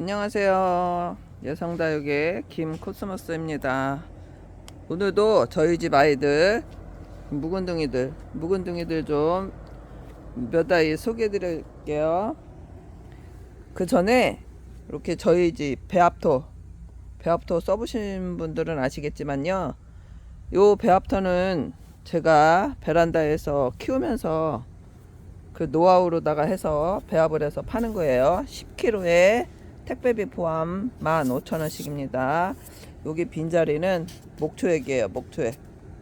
안녕하세요. 여성다육의 김코스모스입니다. 오늘도 저희 집 아이들 묵은둥이들 묵은둥이들 좀 몇 아이 소개해 드릴게요. 그 전에 이렇게 저희 집 배합토 배합토 써보신 분들은 아시겠지만요. 요 배합토는 제가 베란다에서 키우면서 그 노하우로다가 해서 배합을 해서 파는 거예요. 10kg에 택배비 포함 15,000원씩입니다. 여기 빈자리는 목초액이에요. 목초액.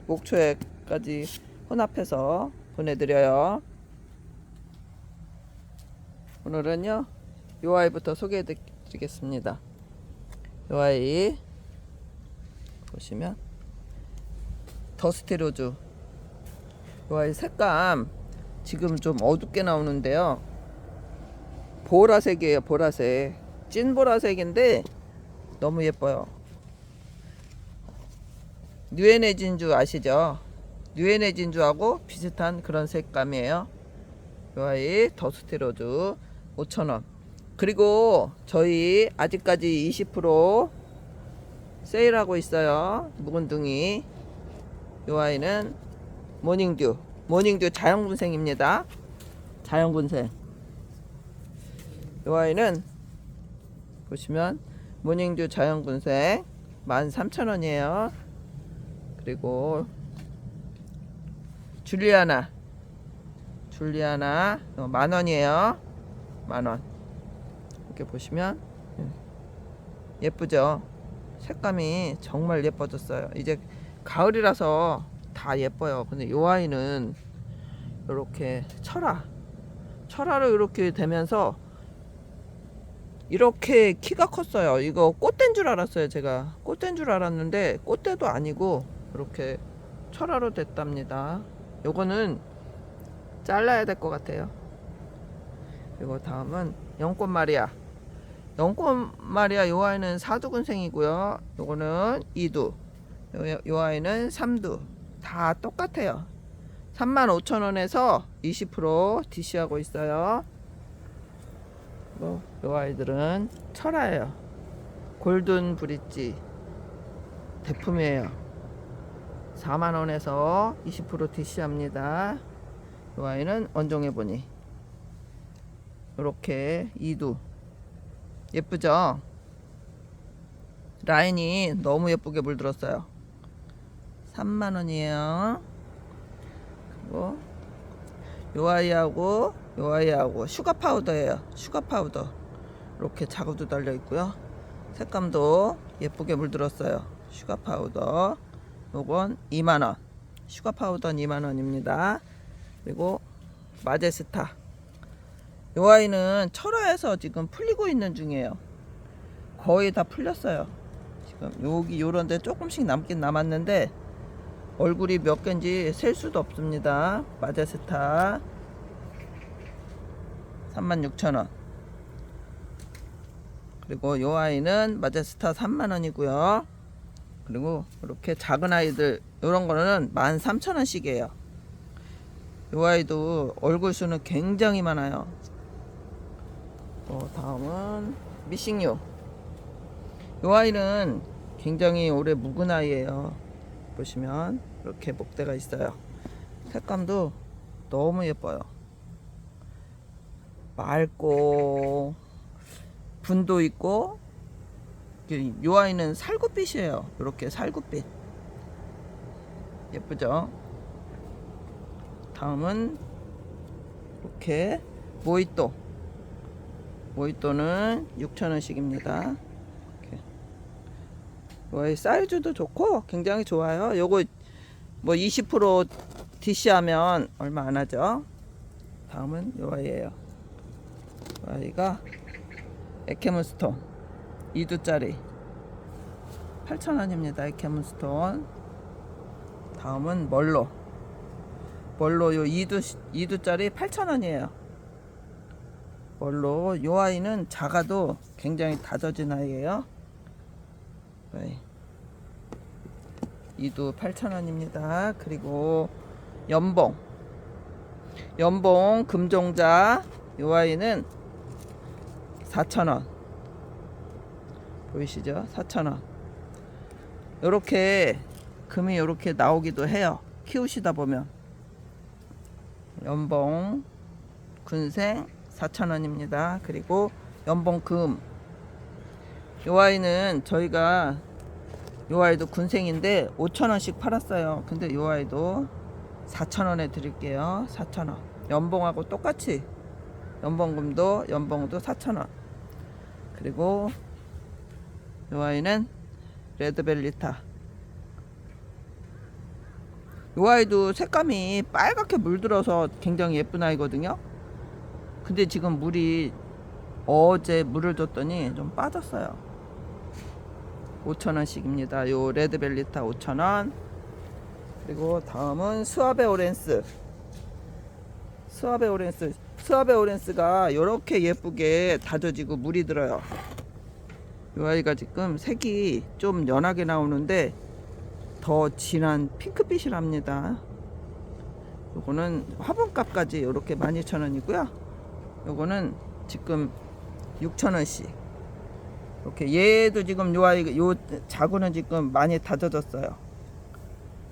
목초액까지 혼합해서 보내드려요. 오늘은요. 요 아이부터 소개해 드리겠습니다. 요 아이 보시면 더스티로즈 요 아이 색감 지금 좀 어둡게 나오는데요. 보라색이에요, 보라색. 찐 보라색인데 너무 예뻐요. 뉴에네 진주 아시죠? 뉴에네 진주하고 비슷한 그런 색감이에요. 이 아이 더스티로즈 5,000원. 그리고 저희 아직까지 20% 세일하고 있어요. 묵은둥이. 이 아이는 모닝듀. 모닝듀 자연군생입니다. 자연군생. 이 아이는 보시면 모닝듀 자연군생 13,000원이에요. 그리고 줄리아나 줄리아나 어, 만 원이에요. 만 원. 이렇게 보시면 예, 예쁘죠? 색감이 정말 예뻐졌어요. 이제 가을이라서 다 예뻐요. 근데 이 아이는 이렇게 철화 철화로 이렇게 되면서 이렇게 키가 컸어요. 이거 꽃대인 줄 알았어요. 제가 꽃대인 줄 알았는데 꽃대도 아니고 이렇게 철화로 됐답니다. 요거는 잘라야 될 것 같아요. 그리고 다음은 연꽃 마리아. 연꽃 마리아 요 아이는 사두근생이고요. 요거는 이두. 요, 요 아이는 삼두. 다 똑같아요. 35,000원에서 20% DC하고 있어요. 뭐, 요 아이들은 철화예요. 골든 브릿지 대품이에요. 4만원에서 20% DC합니다. 요 아이는 원종해 보니 이렇게 이두 예쁘죠? 라인이 너무 예쁘게 물들었어요. 3만원이에요. 그리고 요 아이하고 요 아이하고 슈가 파우더예요. 슈가 파우더. 이렇게 자구도 달려 있고요. 색감도 예쁘게 물들었어요. 슈가 파우더. 요건 2만 원. 슈가 파우더는 2만 원입니다. 그리고 마제스타. 요 아이는 철화에서 지금 풀리고 있는 중이에요. 거의 다 풀렸어요. 지금 여기 요런 데 조금씩 남긴 남았는데 얼굴이 몇 개인지 셀 수도 없습니다. 마제스타 36,000원. 그리고 요 아이는 마제스타 3만원이고요. 그리고 이렇게 작은 아이들 이런 거는 13,000원씩이에요. 요 아이도 얼굴 수는 굉장히 많아요. 또 다음은 미싱유. 요 아이는 굉장히 오래 묵은 아이예요. 보시면 이렇게 목대가 있어요. 색감도 너무 예뻐요. 맑고 분도 있고 요 아이는 살구빛이에요. 이렇게 살구빛. 예쁘죠? 다음은 이렇게 모히또. 모히또는 6,000원씩입니다. 이렇게. 요 아이 사이즈도 좋고 굉장히 좋아요. 요거 뭐 20% DC하면 얼마 안 하죠? 다음은 요 아이예요. 요 아이가 에케문스톤 2두짜리 8,000원입니다. 에케문스톤 다음은 멀로 멀로 요 2두 2두짜리 8,000원이에요. 멀로 요 아이는 작아도 굉장히 다져진 아이예요. 네. 2두 8,000원입니다. 그리고 연봉 연봉 금종자 요 아이는 4,000원 보이시죠? 4,000원. 요렇게 금이 요렇게 나오기도 해요. 키우시다 보면. 연봉 군생 4,000원입니다. 그리고 연봉 금. 요 아이는 저희가 요 아이도 군생인데 5,000원씩 팔았어요. 근데 요 아이도 4,000원에 드릴게요. 4,000원. 연봉하고 똑같이 연봉금도 연봉도 4,000원. 그리고 요 아이는 레드벨리타. 요 아이도 색감이 빨갛게 물들어서 굉장히 예쁜 아이거든요. 근데 지금 물이 어제 물을 줬더니 좀 빠졌어요. 5,000원씩입니다. 요 레드벨리타 5,000원. 그리고 다음은 스와베 오렌스. 스와베 오렌스. 스와베 오렌스가 이렇게 예쁘게 다져지고 물이 들어요. 이 아이가 지금 색이 좀 연하게 나오는데 더 진한 핑크빛이랍니다. 요거는 화분값까지 이렇게 12,000원이고요. 요거는 지금 6,000원씩. 이렇게 얘도 지금 요 아이 요 자구는 지금 많이 다져졌어요.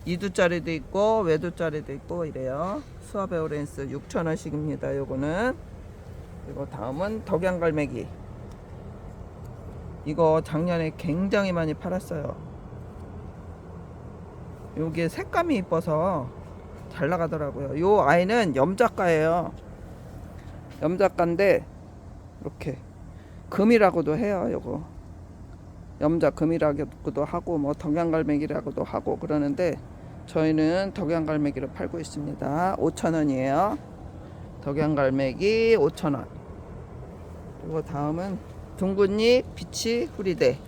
2두짜리도 있고 외두짜리도 있고 이래요. 수아베 오렌스 6,000원씩입니다. 요거는 그리고 다음은 덕양갈매기. 이거 작년에 굉장히 많이 팔았어요. 요게 색감이 이뻐서 잘 나가더라고요. 요 아이는 염작가예요. 염작가인데 이렇게 금이라고도 해요. 요거 염작 금이라고도 하고 뭐 덕양갈매기라고도 하고 그러는데 저희는 덕양갈매기를 팔고 있습니다. 5,000원이에요. 덕양갈매기 5,000원. 그리고 다음은 둥근잎 비치 후리대.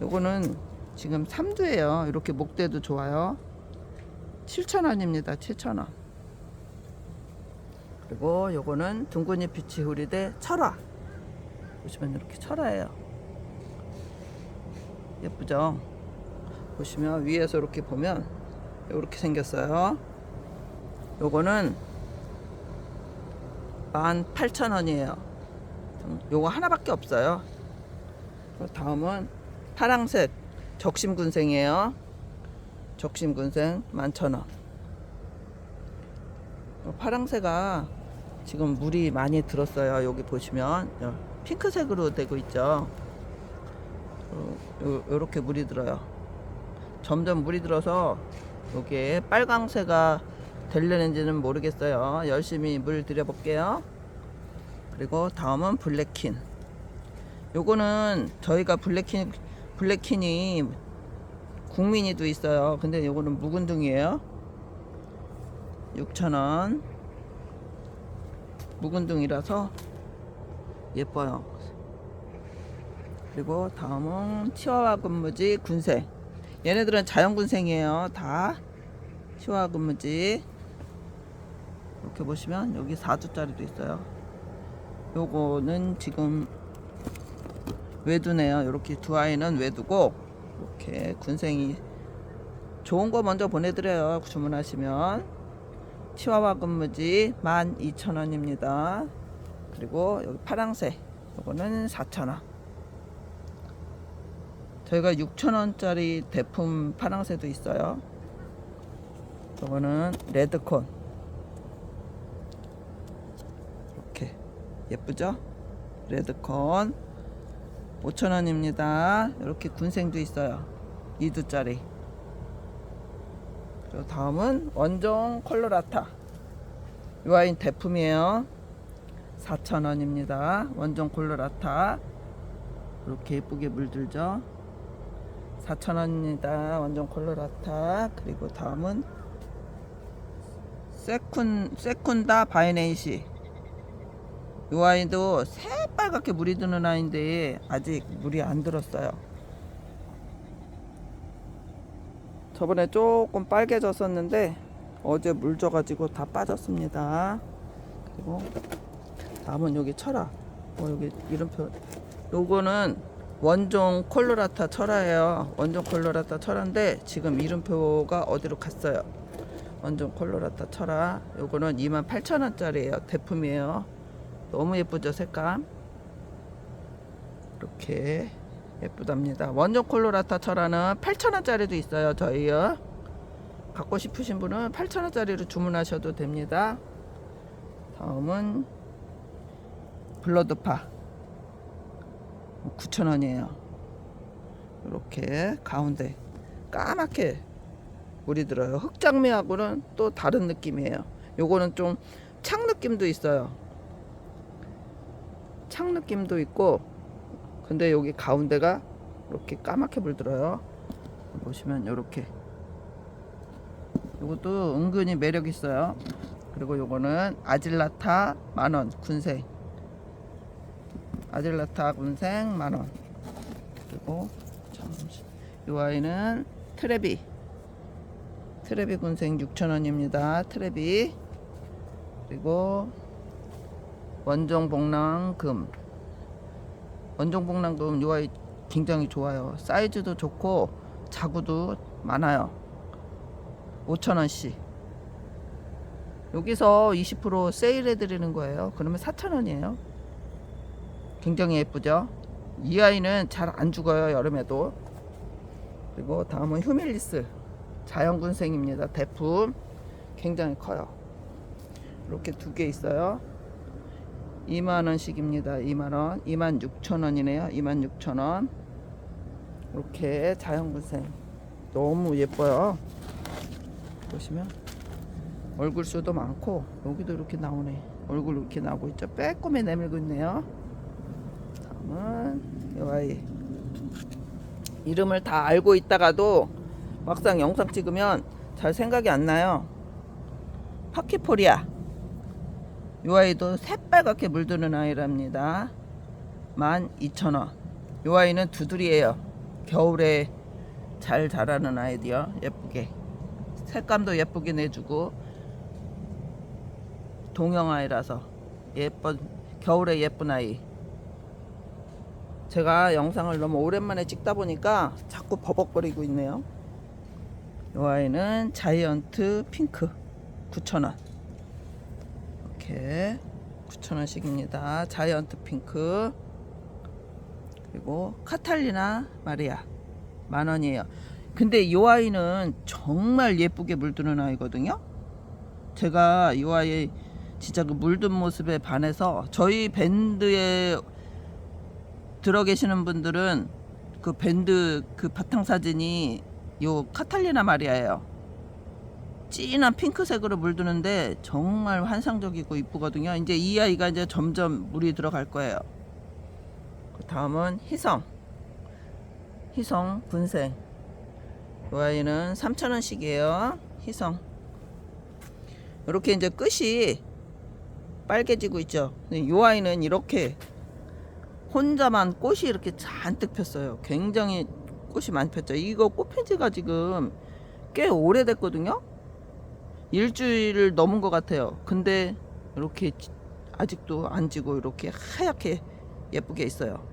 요거는 지금 3두예요. 이렇게 목대도 좋아요. 7,000원입니다. 7,000원. 그리고 요거는 둥근잎 비치 후리대 철화. 보시면 이렇게 철화예요. 예쁘죠? 보시면 위에서 이렇게 보면 이렇게 생겼어요. 요거는 18,000원이에요. 요거 하나밖에 없어요. 다음은 파랑색 적심군생이에요. 적심군생 11,000원. 파랑새가 지금 물이 많이 들었어요. 여기 보시면 핑크색으로 되고 있죠. 이렇게 물이 들어요. 점점 물이 들어서 여기에 빨강새가 되려는지는 모르겠어요. 열심히 물 들여 볼게요. 그리고 다음은 블랙킨. 요거는 저희가 블랙킨 블랙킨이 국민이도 있어요. 근데 요거는 묵은둥이에요. 6,000원. 묵은둥이라서 예뻐요. 그리고 다음은 치와와 근무지 군생. 얘네들은 자연군생이에요. 다 치와와 근무지. 이렇게 보시면 여기 4두짜리도 있어요. 요거는 지금 외두네요. 이렇게 두 아이는 외두고 이렇게 군생이 좋은 거 먼저 보내드려요. 주문하시면 치와와 근무지 12,000원입니다. 그리고 여기 파랑새 요거는 4,000원. 저희가 6,000원짜리 대품 파랑새도 있어요. 요거는 레드콘. 이렇게 예쁘죠? 레드콘 5,000원입니다. 이렇게 군생도 있어요. 2두짜리. 그리고 다음은 원종 콜로라타. 이 와인 대품이에요. 4,000원입니다. 원종 콜로라타. 이렇게 예쁘게 물들죠. 4,000원입니다. 원종 콜로라타. 그리고 다음은 세쿤, 세쿤다 바이네이시. 이 아이도 새빨갛게 물이 드는 아이인데 아직 물이 안 들었어요. 저번에 조금 빨개졌었는데 어제 물 줘가지고 다 빠졌습니다. 그리고 다음은 여기 철화. 어, 여기 이름표. 요거는 원종 콜로라타 철화예요. 원종 콜로라타 철화인데 지금 이름표가 어디로 갔어요. 원종 콜로라타 철화. 요거는 28,000원짜리예요. 대품이에요. 너무 예쁘죠 색감. 이렇게 예쁘답니다. 원종 콜로라타 철화는 8,000원짜리도 있어요. 저희요. 갖고 싶으신 분은 8,000원짜리로 주문하셔도 됩니다. 다음은 블러드파 9,000원이에요. 이렇게 가운데 까맣게 물이 들어요. 흑장미하고는 또 다른 느낌이에요. 요거는 좀 창 느낌도 있어요. 창 느낌도 있고 근데 여기 가운데가 이렇게 까맣게 물들어요. 보시면 이렇게 이것도 은근히 매력 있어요. 그리고 요거는 아질라타 만원 군생 아질라타 군생 만원 그리고 잠시 이 아이는 트레비 트레비 군생 6,000원입니다. 트레비 그리고 원종 복랑금 원종 복랑금 이 아이 굉장히 좋아요. 사이즈도 좋고 자구도 많아요. 5,000원씩 여기서 20% 세일해 드리는 거예요. 그러면 4,000원이에요. 굉장히 예쁘죠? 이 아이는 잘 안 죽어요. 여름에도. 그리고 다음은 휴밀리스 자연군생입니다. 대품 굉장히 커요. 이렇게 두 개 있어요. 2만 원씩입니다. 2만 원, 2만 6천 원이네요. 2만 6천 원. 이렇게 자연군생 너무 예뻐요. 보시면 얼굴 수도 많고 여기도 이렇게 나오네. 얼굴 이렇게 나오고 있죠. 빼꼼히 내밀고 있네요. 이름을 다 알고 있다가도 막상 영상 찍으면 잘 생각이 안 나요. 파키포리아. 이 아이도 새빨갛게 물드는 아이랍니다. 12,000원. 이 아이는 두들이에요. 겨울에 잘 자라는 아이디요. 예쁘게. 색감도 예쁘게 내주고 동형 아이라서 예쁜 겨울에 예쁜 아이. 제가 영상을 너무 오랜만에 찍다 보니까 자꾸 버벅거리고 있네요. 이 아이는 자이언트 핑크 9,000원. 이렇게 9,000원씩입니다. 자이언트 핑크. 그리고 카탈리나 마리아 만 원이에요. 근데 이 아이는 정말 예쁘게 물드는 아이거든요. 제가 이 아이 진짜 그 물든 모습에 반해서 저희 밴드에 들어 계시는 분들은 그 밴드 그 바탕 사진이 요 카탈리나 마리아예요. 진한 핑크색으로 물드는데 정말 환상적이고 이쁘거든요. 이제 이 아이가 이제 점점 물이 들어갈 거예요. 그 다음은 희성. 희성 군생. 이 아이는 3,000원씩이에요. 희성. 이렇게 이제 끝이 빨개지고 있죠. 이 아이는 이렇게 혼자만 꽃이 이렇게 잔뜩 폈어요. 굉장히 꽃이 많이 폈죠. 이거 꽃핀 지가 지금 꽤 오래됐거든요. 일주일을 넘은 것 같아요. 근데 이렇게 지- 아직도 안 지고 이렇게 하얗게 예쁘게 있어요.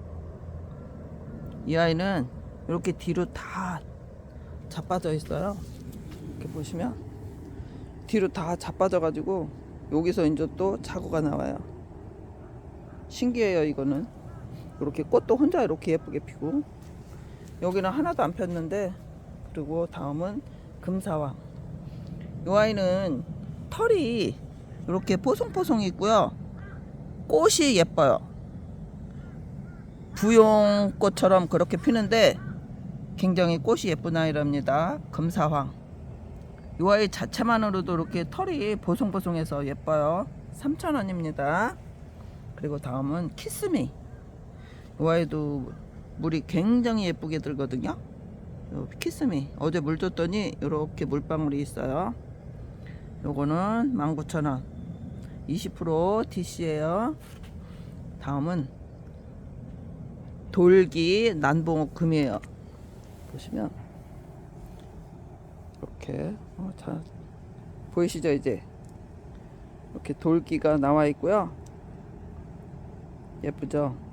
이 아이는 이렇게 뒤로 다 자빠져 있어요. 이렇게 보시면 뒤로 다 자빠져 가지고 여기서 이제 또 자구가 나와요. 신기해요, 이거는. 이렇게 꽃도 혼자 이렇게 예쁘게 피고 여기는 하나도 안 폈는데 그리고 다음은 금사왕. 이 아이는 털이 이렇게 뽀송뽀송 있고요. 꽃이 예뻐요. 부용꽃처럼 그렇게 피는데 굉장히 꽃이 예쁜 아이랍니다. 금사황. 이 아이 자체만으로도 이렇게 털이 보송보송해서 예뻐요. 3,000원입니다. 그리고 다음은 키스미. 이 아이도 물이 굉장히 예쁘게 들거든요. 요 키스미. 어제 물 줬더니 이렇게 물방울이 있어요. 요거는 19,000원. 20% DC예요. 다음은 돌기 난봉옥 금이에요. 보시면 이렇게 어, 자 보이시죠 이제 이렇게 돌기가 나와 있고요. 예쁘죠?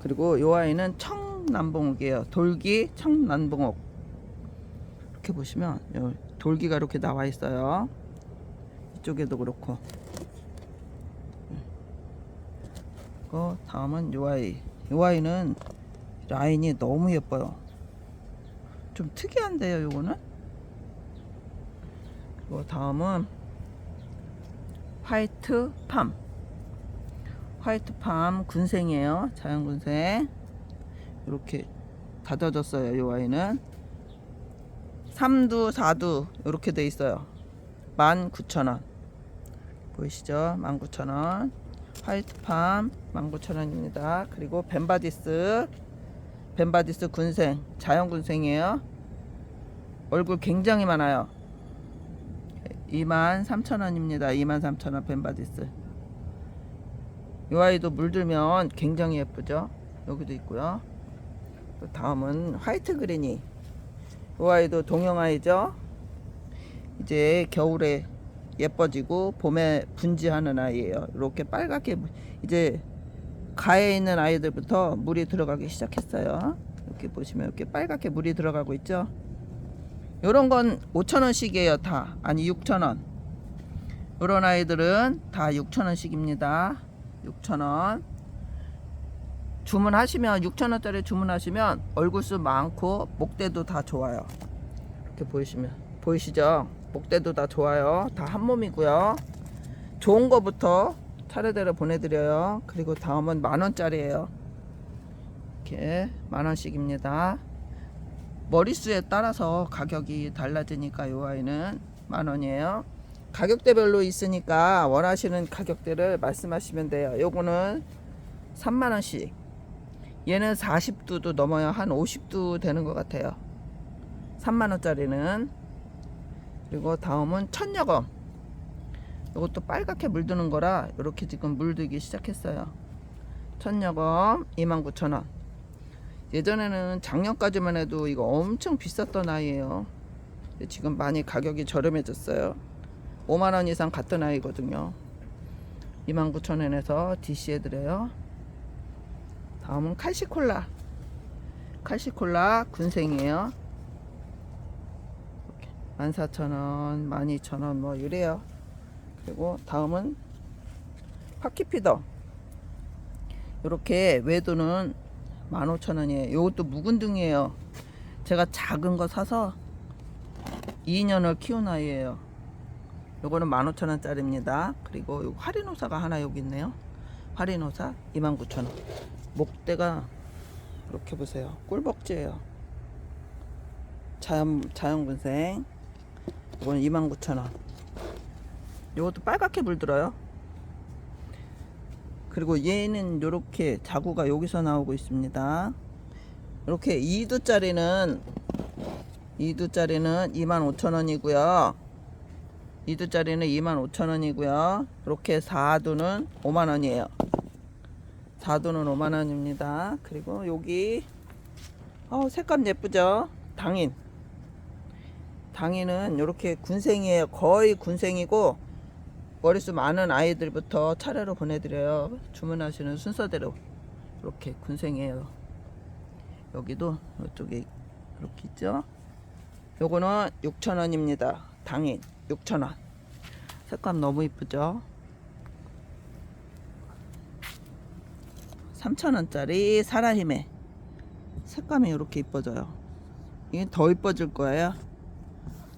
그리고 요 아이는 청남봉옥이에요. 돌기 청남봉옥 이렇게 보시면 요 돌기가 이렇게 나와 있어요. 이쪽에도 그렇고. 그 다음은 요 아이. 요 아이는 라인이 너무 예뻐요. 좀 특이한데요, 요거는? 그리고 다음은 화이트 팜. 화이트 팜 군생이에요. 자연 군생. 이렇게 다져졌어요, 이 와인은. 3두, 4두 이렇게 돼 있어요. 19,000원. 보이시죠? 19,000원. 화이트팜 19,000원입니다. 그리고 벤바디스 벤바디스 군생 자연 군생이에요. 얼굴 굉장히 많아요. 23,000원입니다. 23,000원 벤바디스. 이 아이도 물들면 굉장히 예쁘죠? 여기도 있고요. 또 다음은 화이트 그린이. 이 아이도 동영아이죠? 이제 겨울에 예뻐지고 봄에 분지하는 아이예요. 이렇게 빨갛게 이제 가에 있는 아이들부터 물이 들어가기 시작했어요. 이렇게 보시면 이렇게 빨갛게 물이 들어가고 있죠. 요런 건 5천원씩이에요 다 아니 6천원 요런 아이들은 다 6천원씩입니다 6천원. 주문하시면 6천원짜리 주문하시면 얼굴수 많고 목대도 다 좋아요. 이렇게 보이시면 보이시죠? 목대도 다 좋아요. 다 한 몸이고요. 좋은 거부터 차례대로 보내드려요. 그리고 다음은 만 원짜리예요. 이렇게 만 원씩입니다. 머리수에 따라서 가격이 달라지니까 요 아이는 만 원이에요 가격대별로 있으니까 원하시는 가격대를 말씀하시면 돼요. 요거는 3만원씩. 얘는 40두도 넘어요. 한 50두 되는 것 같아요. 3만원짜리는. 그리고 다음은 천여검 이것도 빨갛게 물드는 거라 이렇게 지금 물들기 시작했어요. 천여검 29,000원. 예전에는 작년까지만 해도 이거 엄청 비쌌던 아이예요. 지금 많이 가격이 저렴해졌어요. 5만 원 이상 갔던 아이거든요. 29,000원에서 DC해 드려요. 다음은 칼시콜라. 칼시콜라 군생이에요. 14,000원, 12,000원 뭐 이래요. 그리고 다음은 파키피더. 이렇게 외도는 15,000원이에요. 이것도 묵은 등이에요. 제가 작은 거 사서 2년을 키운 아이예요. 요거는 15,000원짜리입니다. 그리고 요 화리노사가 하나 여기 있네요. 화리노사 29,000원. 목대가 이렇게 보세요. 꿀벅지예요. 자연 자연군생. 이거는 29,000원. 요것도 빨갛게 물들어요. 그리고 얘는 이렇게 자구가 여기서 나오고 있습니다. 이렇게 2두짜리는 2두짜리는 25,000원이고요. 2두짜리는 25,000원이고요. 이렇게 4두는 5만원이에요. 4두는 5만원입니다. 그리고 여기 어, 색감 예쁘죠? 당인. 당인은 이렇게 군생이에요. 거의 군생이고 머리수 많은 아이들부터 차례로 보내드려요. 주문하시는 순서대로 이렇게 군생이에요. 여기도 이쪽에 이렇게 있죠. 요거는 6,000원입니다. 당인 6,000원. 색감 너무 이쁘죠? 3,000원짜리 사라힘에 색감이 이렇게 이뻐져요. 이게 더 이뻐질 거예요.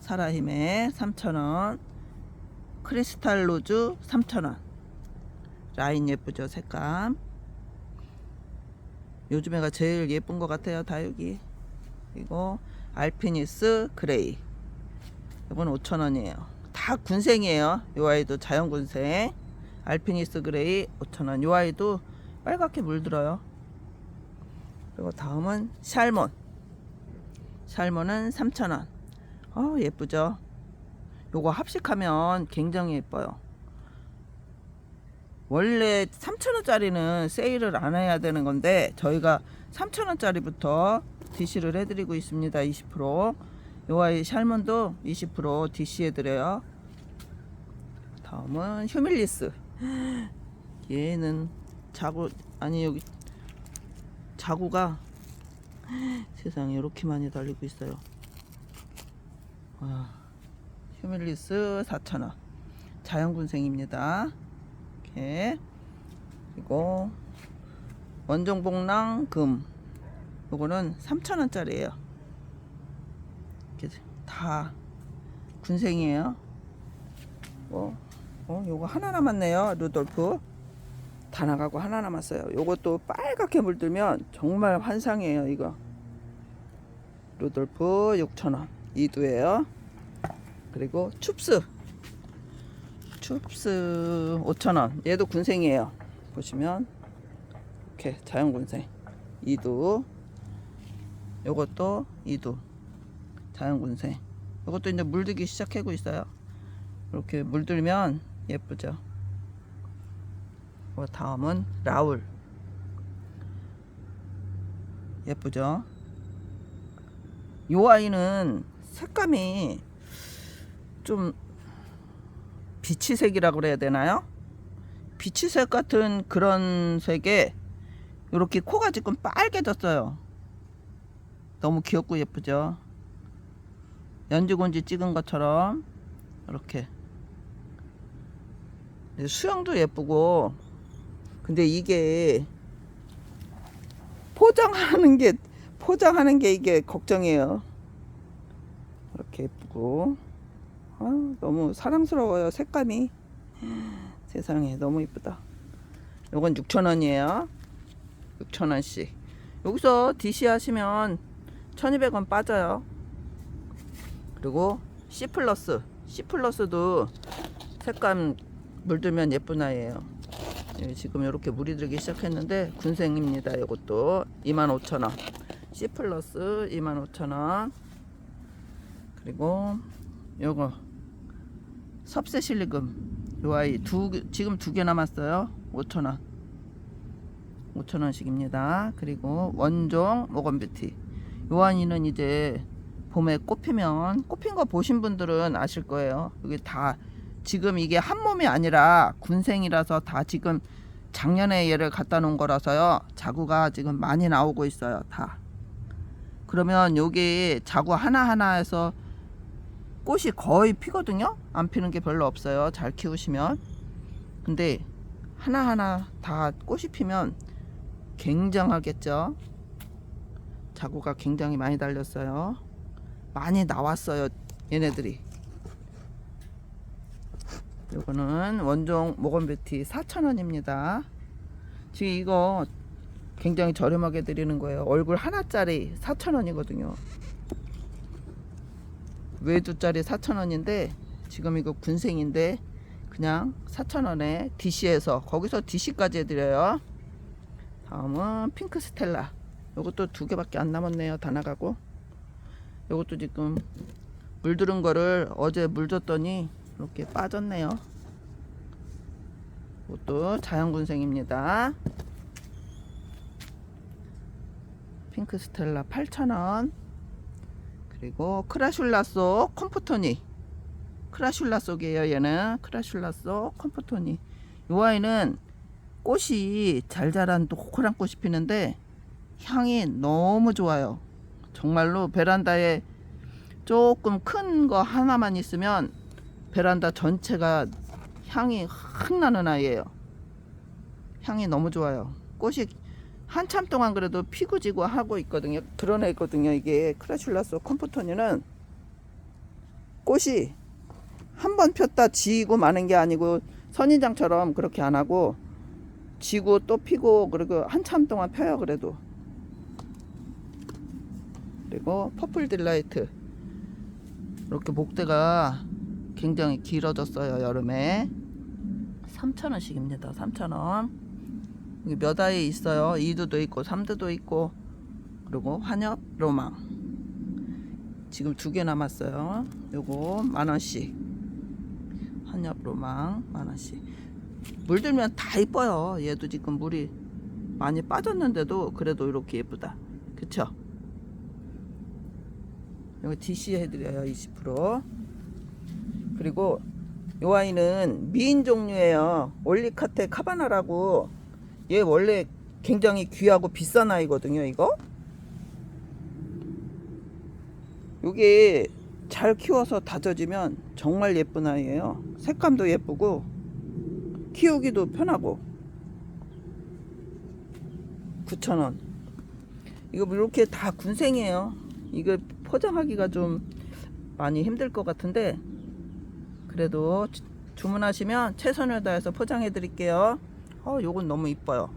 사라힘에 3,000원. 크리스탈 로즈 3,000원. 라인 예쁘죠, 색감. 요즘에가 제일 예쁜 것 같아요, 다육이. 그리고 알피니스 그레이. 이건 5,000원이에요. 다 군생이에요. 요 아이도 자연 군생. 알피니스 그레이 5,000원. 요 아이도 빨갛게 물들어요. 그리고 다음은 샬몬. 샬몬은 3,000원. 어, 예쁘죠? 요거 합식하면 굉장히 예뻐요. 원래 3,000원짜리는 세일을 안 해야 되는 건데 저희가 3,000원짜리부터 DC를 해드리고 있습니다. 20%. 요 아이 샬몬도 20% DC 해드려요. 다음은 휴밀리스. 얘는 자구 아니 여기 자구가 세상에 이렇게 많이 달리고 있어요. 와. 휴밀리스 4,000원 자연군생입니다 이렇게 그리고 원종복랑 금 요거는 3,000원짜리예요. 다 군생이에요. 어, 어, 요거 하나 남았네요. 루돌프. 다 나가고 하나 남았어요. 요것도 빨갛게 물들면 정말 환상이에요, 이거. 루돌프 6,000원. 이두예요. 그리고 춥스. 춥스 5,000원. 얘도 군생이에요. 보시면 이렇게 자연 군생. 이두. 요것도 이두. 자연 군생. 요것도 이제 물들기 시작하고 있어요. 이렇게 물들면 예쁘죠. 그 다음은 라울. 예쁘죠? 요 아이는 색감이 좀 비치색이라고 그래야 되나요? 비치색 같은 그런 색에 이렇게 코가 지금 빨개졌어요. 너무 귀엽고 예쁘죠? 연지곤지 찍은 것처럼 이렇게 수영도 예쁘고 근데 이게 포장하는 게 포장하는 게 이게 걱정이에요. 이렇게 예쁘고 아, 너무 사랑스러워요 색감이 세상에 너무 이쁘다. 요건 6,000원이에요. 6,000원씩. 여기서 DC 하시면 1,200원 빠져요. 그리고 C 플러스. C 플러스도 색감 물들면 예쁜 아이예요. 예, 지금 이렇게 물이 들기 시작했는데 군생입니다. 이것도 25,000원. C 플러스 25,000원. 그리고 요거 섭세 실리금 요 아이 두 개- 지금 두 개 남았어요. 5,000원. 5,000원씩입니다. 그리고 원종 모건뷰티. 요 아이는 이제 봄에 꽃피면 꽃핀 거 보신 분들은 아실 거예요. 이게 다 지금 이게 한 몸이 아니라 군생이라서 다 지금 작년에 얘를 갖다 놓은 거라서요. 자구가 지금 많이 나오고 있어요. 다. 그러면 여기 자구 하나하나에서 꽃이 거의 피거든요. 안 피는 게 별로 없어요. 잘 키우시면. 근데 하나하나 다 꽃이 피면 굉장하겠죠. 자구가 굉장히 많이 달렸어요. 많이 나왔어요. 얘네들이. 요거는 원종 모건뷰티 4,000원입니다. 지금 이거 굉장히 저렴하게 드리는 거예요. 얼굴 하나짜리 4,000원이거든요. 외두짜리 4,000원인데 지금 이거 군생인데 그냥 4,000원에 DC에서 거기서 DC까지 해드려요. 다음은 핑크 스텔라. 요것도 두 개밖에 안 남았네요. 다 나가고. 요것도 지금 물들은 거를 어제 물 줬더니 이렇게 빠졌네요. 이것도 자연군생입니다. 핑크 스텔라 8,000원. 그리고 크라슐라 속 컴포토니. 크라슐라 속이에요, 얘는. 크라슐라 속 컴포토니. 이 아이는 꽃이 잘 자란 노란 꽃이 피는데 향이 너무 좋아요. 정말로 베란다에 조금 큰 거 하나만 있으면 베란다 전체가 향이 확 나는 아이예요. 향이 너무 좋아요. 꽃이 한참 동안 그래도 피고 지고 하고 있거든요. 그런 애거든요. 이게 크라슐라스 컴포토니는 꽃이 한 번 폈다 지고 마는 게 아니고 선인장처럼 그렇게 안 하고 지고 또 피고 그리고 한참 동안 펴요 그래도 그리고 퍼플 딜라이트. 이렇게 목대가 굉장히 길어졌어요 여름에. 3,000원씩입니다 3,000원. 여기 몇 아이 있어요? 2두도 있고 3두도 있고 그리고 환엽 로망. 지금 두 개 남았어요. 요거 만원씩. 환엽 로망 만원씩. 물들면 다 이뻐요. 얘도 지금 물이 많이 빠졌는데도 그래도 이렇게 예쁘다. 그쵸 여기 DC 해드려요 20% 그리고 요 아이는 미인 종류예요. 올리카테 카바나라고. 얘 원래 굉장히 귀하고 비싼 아이거든요 이거. 요게 잘 키워서 다져지면 정말 예쁜 아이예요. 색감도 예쁘고 키우기도 편하고. 9,000원. 이거 뭐 이렇게 다 군생이에요. 이거 포장하기가 좀 많이 힘들 것 같은데 그래도 주- 주문하시면 최선을 다해서 포장해 드릴게요. 어, 요건 너무 이뻐요.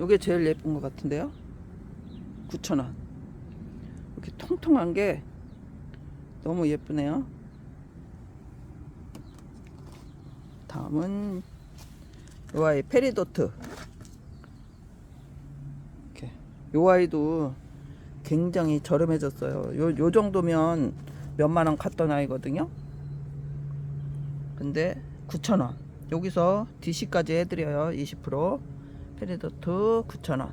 요게 제일 예쁜 것 같은데요. 9,000원. 이렇게 통통한 게 너무 예쁘네요. 다음은 요 아이 페리도트. 이렇게 요 아이도 굉장히 저렴해졌어요. 요, 요 정도면 몇만 원 갔던 아이거든요. 근데 9,000원. 여기서 DC까지 해드려요. 20% 페리도트 9,000원.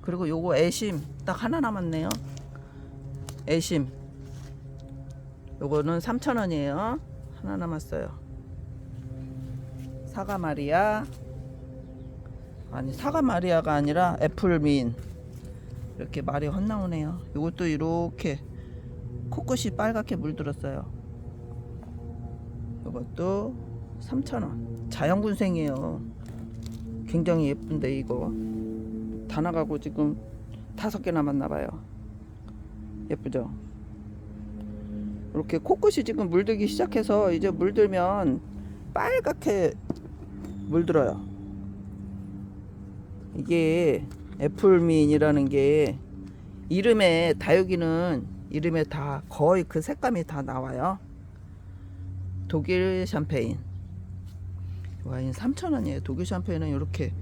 그리고 요거 애심 딱 하나 남았네요. 애심. 요거는 3,000원이에요. 하나 남았어요. 사과 마리아. 아니 사과 마리아가 아니라 애플민. 이렇게 말이 헛나오네요. 요것도 이렇게 코끝이 빨갛게 물들었어요. 요것도 3,000원. 자연군생이에요. 굉장히 예쁜데 이거 다 나가고 지금 다섯 개 남았나 봐요. 예쁘죠? 이렇게 코끝이 지금 물들기 시작해서 이제 물들면 빨갛게 물들어요. 이게 애플민이라는 게 이름에 다육이는 이름에 다 거의 그 색감이 다 나와요. 독일 샴페인 와인 3,000원이에요. 독일 샴페인은 이렇게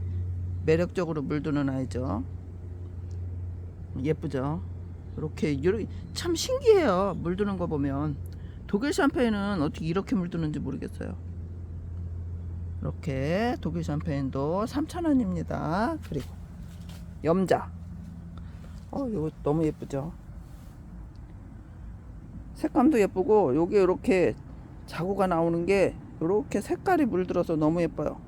매력적으로 물드는 아이죠. 예쁘죠? 이렇게 참 신기해요. 물드는 거 보면 독일 샴페인은 어떻게 이렇게 물드는지 모르겠어요. 이렇게 독일 샴페인도 3,000원입니다. 그리고 염자. 어, 이거 너무 예쁘죠? 색감도 예쁘고 여기 이렇게 자구가 나오는 게 이렇게 색깔이 물들어서 너무 예뻐요.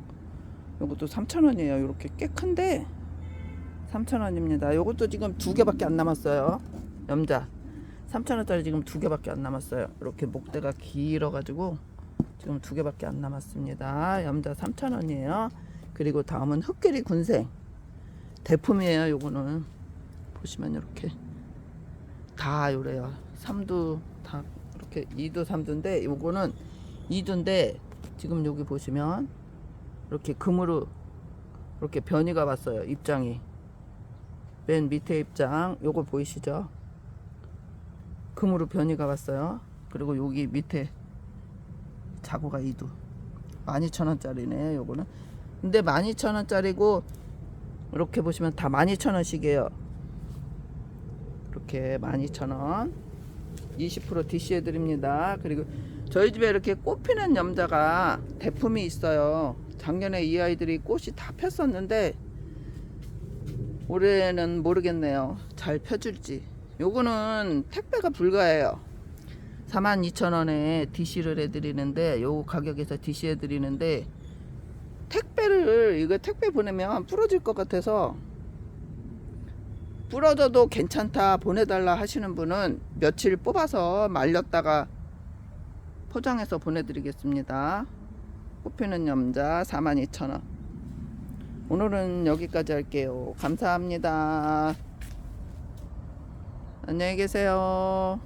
이것도 3,000원이에요. 이렇게 꽤 큰데 3,000원입니다. 이것도 지금 두 개밖에 안 남았어요. 염자 3,000원짜리 지금 두 개밖에 안 남았어요. 이렇게 목대가 길어 가지고 지금 두 개밖에 안 남았습니다. 염자 3,000원이에요. 그리고 다음은 흑개리 군생 대품이에요. 요거는 보시면 이렇게 다 요래요. 삼두 다 이렇게 2두 3두인데 요거는 2두인데 지금 여기 보시면 이렇게 금으로 이렇게 변이가 왔어요. 입장이 맨 밑에 입장 요거 보이시죠? 금으로 변이가 왔어요. 그리고 여기 밑에 자구가 2두 12,000원짜리네 요거는 근데 12,000원짜리고 이렇게 보시면 다 12,000원씩이에요. 이렇게 12,000원 20% DC 해드립니다. 그리고 저희 집에 이렇게 꽃 피는 염자가 대품이 있어요. 작년에 이 아이들이 꽃이 다 폈었는데 올해는 모르겠네요. 잘 펴줄지. 요거는 택배가 불가해요. 42,000원에 DC를 해드리는데 요 가격에서 DC 해드리는데 택배를 이거 택배 보내면 부러질 것 같아서 부러져도 괜찮다 보내달라 하시는 분은 며칠 뽑아서 말렸다가 포장해서 보내드리겠습니다. 꽃피는 염자 42,000원. 오늘은 여기까지 할게요. 감사합니다. 안녕히 계세요.